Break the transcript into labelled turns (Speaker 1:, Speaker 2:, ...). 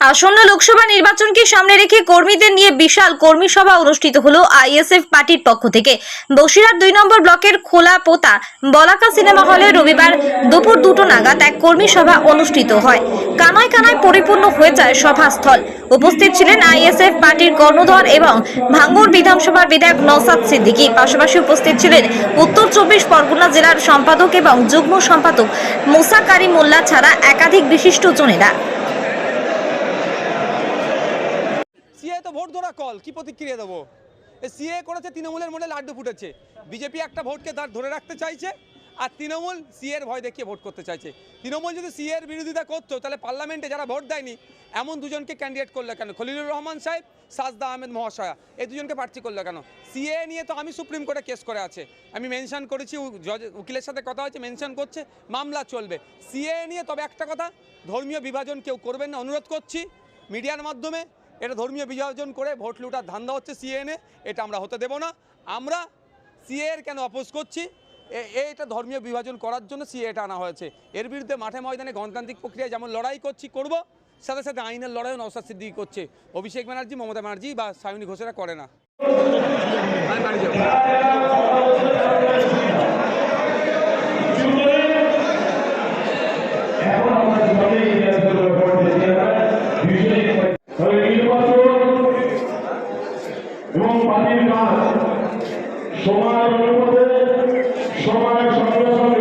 Speaker 1: আসন্ন লোকসভা নির্বাচনকে সামনে রেখে কর্মীদের নিয়ে বিশাল কর্মী সভা অনুষ্ঠিত হলো আইএসএফ পার্টির পক্ষ থেকে। বসিরহাট দুই নম্বর ব্লকের খোলা পোতা বলাকা সিনেমা হলে রবিবার দুপুর দুটো নাগাদ এক কর্মী সভা অনুষ্ঠিত হয়। কানায় কানায় পরিপূর্ণ হয়ে যায় সভাস্থল। উপস্থিত ছিলেন আইএসএফ পার্টির কর্ণধর এবং ভাঙ্গুর বিধানসভার বিধায়ক নওসাদ সিদ্দিকী। পাশাপাশি উপস্থিত ছিলেন উত্তর চব্বিশ পরগনা জেলার সম্পাদক এবং যুগ্ম সম্পাদক মুসা কারি মোল্লা ছাড়া একাধিক বিশিষ্ট জনেরা
Speaker 2: সিএ তো ভোট ধরা কল কি প্রতিক্রিয়া দেবো? সিএ করেছে, তৃণমূলের মনে লাড্ডু ফুটেছে। বিজেপি একটা ভোটকে তার ধরে রাখতে চাইছে, আর তৃণমূল সিএর ভয় দেখিয়ে ভোট করতে চাইছে। তৃণমূল যদি সিএর বিরোধিতা করতো, তাহলে পার্লামেন্টে যারা ভোট দেয়নি, এমন দুজনকে ক্যান্ডিডেট করল কেন? খলিলুর রহমান সাহেব, সাজদা আহমেদ মহাশয়া, এই দুজনকে প্রার্থী করল কেন? সিএ নিয়ে তো আমি সুপ্রিম কোর্টে কেস করে আছে। আমি মেনশন করেছি জজ- উকিলের সাথে কথা হয়েছে মেনশন করছে, মামলা চলবে। সিএ নিয়ে তবে একটা কথা, ধর্মীয় বিভাজন কেউ করবেন না, অনুরোধ করছি, মিডিয়ার মাধ্যমে এটা ধর্মীয় বিভাজন করে ভোট লুটার ধান্দা হচ্ছে সিএনএ এটা আমরা হতে দেব না। আমরা সিএ এর কেন অপোজ করছি? এটা ধর্মীয় বিভাজন করার জন্য সিএ এটা আনা হয়েছে। এর বিরুদ্ধে মাঠে ময়দানে গণতান্ত্রিক প্রক্রিয়া যেমন লড়াই করছি, করব, সাথে সাথে আইনের লড়াইও নসাদ সিদ্দিকি করছে। অভিষেক ব্যানার্জি, মমতা ব্যানার্জি বা সায়নী ঘোষেরা করে না।
Speaker 3: এবং পার্টির কাজ সময়ের অনুপাতে সময়ের সঙ্গে সঙ্গে